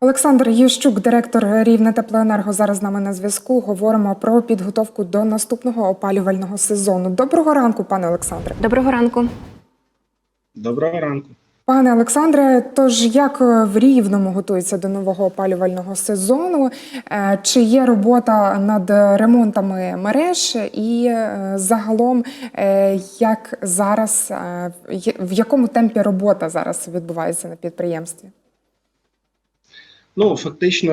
Олександр Ющук, директор Рівне Теплоенерго, зараз з нами на зв'язку. Говоримо про підготовку до наступного опалювального сезону. Доброго ранку, пане Олександре. Доброго ранку. Доброго ранку. Пане Олександре, тож як в Рівному готується до нового опалювального сезону? Е, Чи є робота над ремонтами мереж? І е, загалом, е, як зараз е, в якому темпі робота зараз відбувається на підприємстві? Ну фактично,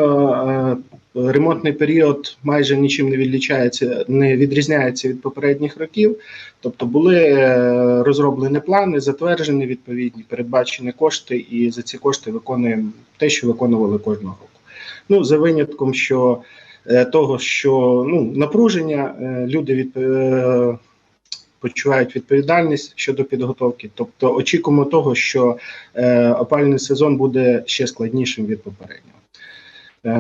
е, ремонтний період майже нічим не відлічається, не відрізняється від попередніх років. Тобто були е, розроблені плани, затверджені відповідні, передбачені кошти, і за ці кошти виконуємо те, що виконували кожного року. Ну за винятком, що е, того, що ну напруження, люди від. Почувають відповідальність щодо підготовки, тобто очікуємо того, що е, опальний сезон буде ще складнішим від попереднього. Е,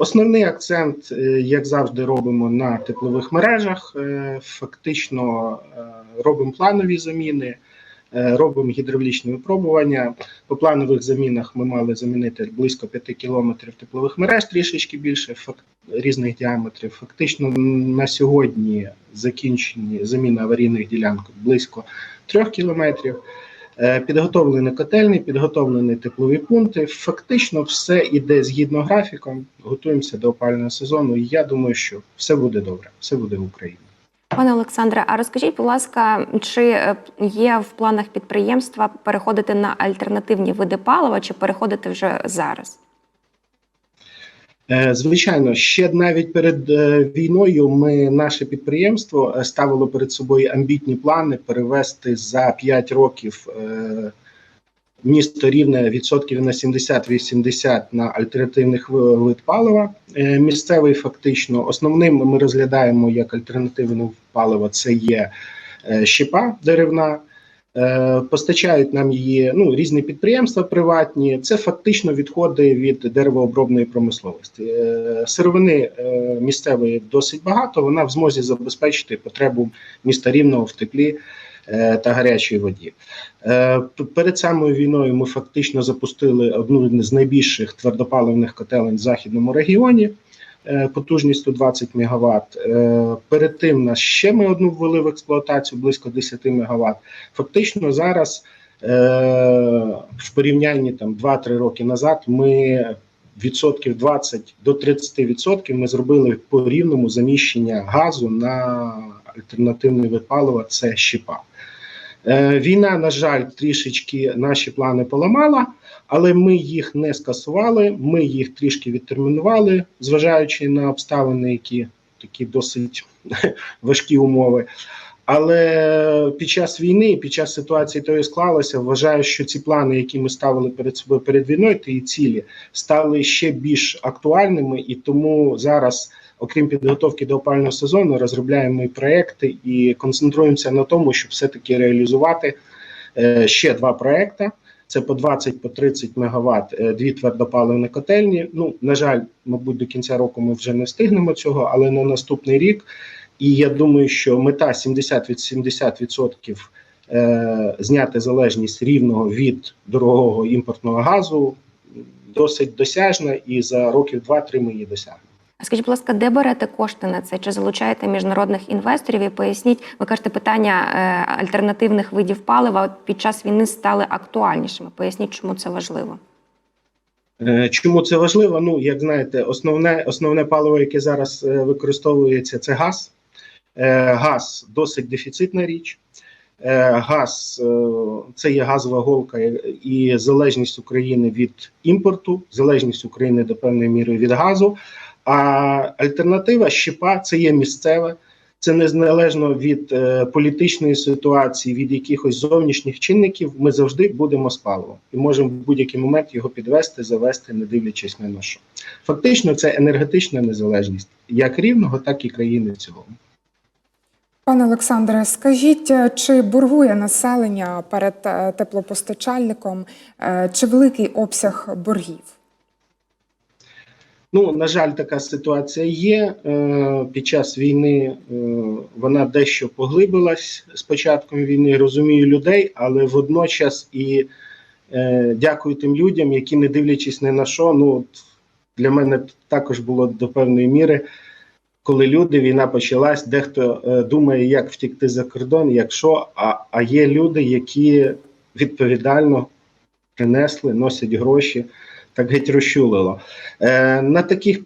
Основний акцент, е, як завжди, робимо на теплових мережах. Е, Фактично робимо планові заміни, робимо гідравлічні випробування. По планових замінах ми мали замінити близько 5 кілометрів теплових мереж, трішечки більше фак- різних діаметрів. Фактично на сьогодні закінчені заміна аварійних ділянок близько 3 кілометрів. Е, Підготовлені котельні, підготовлені теплові пункти. Фактично, все йде згідно графіком. Готуємося до опального сезону. Я думаю, що все буде добре, все буде в Україні. Пане Олександре, а розкажіть, будь ласка, чи е, є в планах підприємства переходити на альтернативні види палива, чи переходити вже зараз? Е, Звичайно, ще навіть перед е, війною ми наше підприємство ставило перед собою амбітні плани перевести за 5 років місто рівне відсотків на 70-80 на альтернативних вид палива. Е, Місцевий фактично основним ми розглядаємо як альтернативне паливо. Це є е, щепа деревна. Е, Постачають нам її ну, різні підприємства приватні. Це фактично відходи від деревообробної промисловості. Сировини місцевої досить багато. Вона в змозі забезпечити потребу міста рівного в теплі та гарячій воді. Е, Перед самою війною ми фактично запустили одну з найбільших твердопаливних котелень в західному регіоні. е, Потужністю 20 МВт. Перед тим нас ще ми одну ввели в експлуатацію близько 10 МВт. Фактично зараз е, в порівнянні там 2-3 роки назад ми відсотків 20 до 30 відсотків ми зробили по рівному заміщення газу на альтернативний вид палива це щепа. Е, Війна, на жаль, трішечки наші плани поламала, але ми їх не скасували. Ми їх трішки відтермінували, зважаючи на обставини, які такі досить важкі умови. Але під час війни, під час ситуації тої склалося, вважаю, що ці плани, які ми ставили перед собою перед війною, ті цілі стали ще більш актуальними, і тому зараз, окрім підготовки до опального сезону, розробляємо і проекти і концентруємося на тому, щоб все-таки реалізувати е, ще два проекти. Це по 20 по 30 мегаватт, е, дві твердопаливні котельні. Ну на жаль, мабуть, до кінця року ми вже не встигнемо цього, але на наступний рік. І я думаю, що мета 70 від 70% е, зняти залежність рівного від дорогого імпортного газу досить досяжна, і за років 2-3 ми її досягнемо. А Скажіть, будь ласка, де берете кошти на це? Чи залучаєте міжнародних інвесторів? І поясніть, ви кажете, питання е, альтернативних видів палива під час війни стали актуальнішими. Поясніть, чому це важливо. Е, Чому це важливо? Ну, як знаєте, основне, основне паливо, яке зараз е, використовується, це газ. Е, Газ досить дефіцитна річ. Е, Газ е, це є газова голка і залежність України від імпорту, залежність України до певної міри від газу. А альтернатива щепа це є місцеве. Це незалежно від політичної ситуації, від якихось зовнішніх чинників. Ми завжди будемо з паливом і можемо в будь-який момент його підвести, завести, не дивлячись на що. Фактично, це енергетична незалежність як рівного, так і країни в цілому. Пане Олександре, скажіть, е, чи боргує населення перед е, теплопостачальником, е, чи великий обсяг боргів? Ну, на жаль, така ситуація є. Під час війни вона дещо поглибилась з початком війни. Розумію людей, але водночас і Дякую тим людям, які, не дивлячись ні на що, ну для мене також було до певної міри, коли люди, війна почалась, дехто е, думає, як втікти за кордон, якщо, а, а є люди, які відповідально принесли, носять гроші, так геть розчулило. Е, на таких е,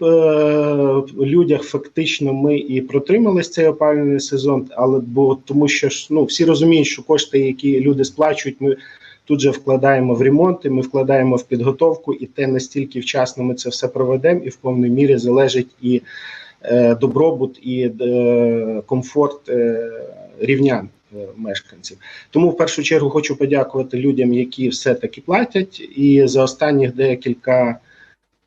людях фактично ми і протримались цей опалювальний сезон, але бо тому, що ж ну всі розуміють, що кошти, які люди сплачують, ми тут же вкладаємо в ремонти, ми вкладаємо в підготовку, і те настільки вчасно ми це все проведемо, і в повній мірі залежить і добробут, і е, комфорт е, рівнян. е, Мешканців тому в першу чергу хочу подякувати людям, які все таки платять, і за останніх декілька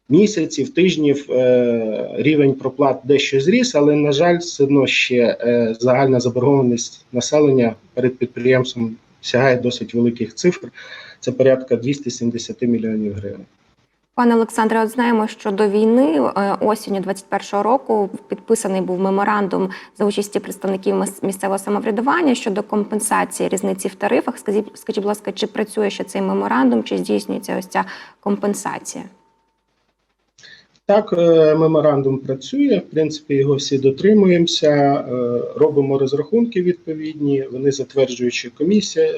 місяців, тижнів е, рівень проплат дещо зріс, але на жаль, все одно ще е, загальна заборгованість населення перед підприємством сягає досить великих цифр. Це порядка 270 мільйонів гривень. Пане Олександре, от знаємо, що до війни е, осінню 21-го року підписаний був меморандум за участі представників місцевого самоврядування щодо компенсації різниці в тарифах. Скажіть, скажіть, будь ласка, чи працює ще цей меморандум, чи здійснюється ось ця компенсація? Так, е, меморандум працює. В принципі, його всі дотримуємося, е, робимо розрахунки відповідні. Вони затверджуючи комісія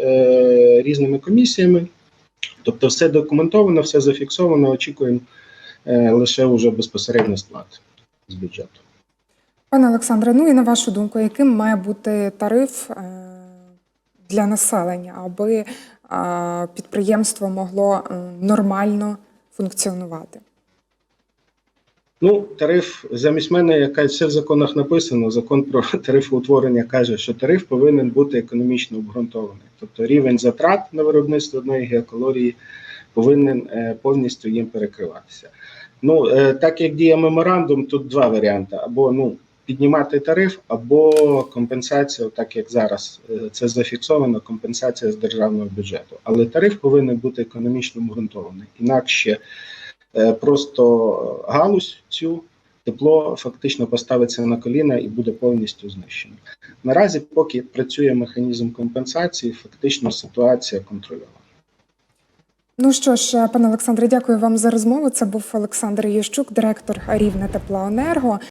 різними комісіями. Тобто, все документовано, все зафіксовано. Очікуємо е, лише уже безпосередньо сплат з бюджету. Пане Олександре, ну і на вашу думку, яким має бути тариф е, для населення, аби підприємство могло нормально функціонувати? Ну, тариф замість мене, яка все в законах написано. Закон про тарифоутворення каже, що тариф повинен бути економічно обґрунтований. Тобто рівень затрат на виробництво одної геокалорії повинен е, повністю їм перекриватися. Ну е, так як діє меморандум, тут два варіанти: або ну піднімати тариф, або компенсація, так як зараз е, це зафіксовано, компенсація з державного бюджету. Але тариф повинен бути економічно обґрунтований. Інакше просто галузь цю тепло фактично поставиться на коліна і буде повністю знищено. Наразі, поки працює механізм компенсації, фактично ситуація контрольована. Ну що ж, пане Олександре, дякую вам за розмову. Це був Олександр Ющук, директор Рівне Теплоенерго.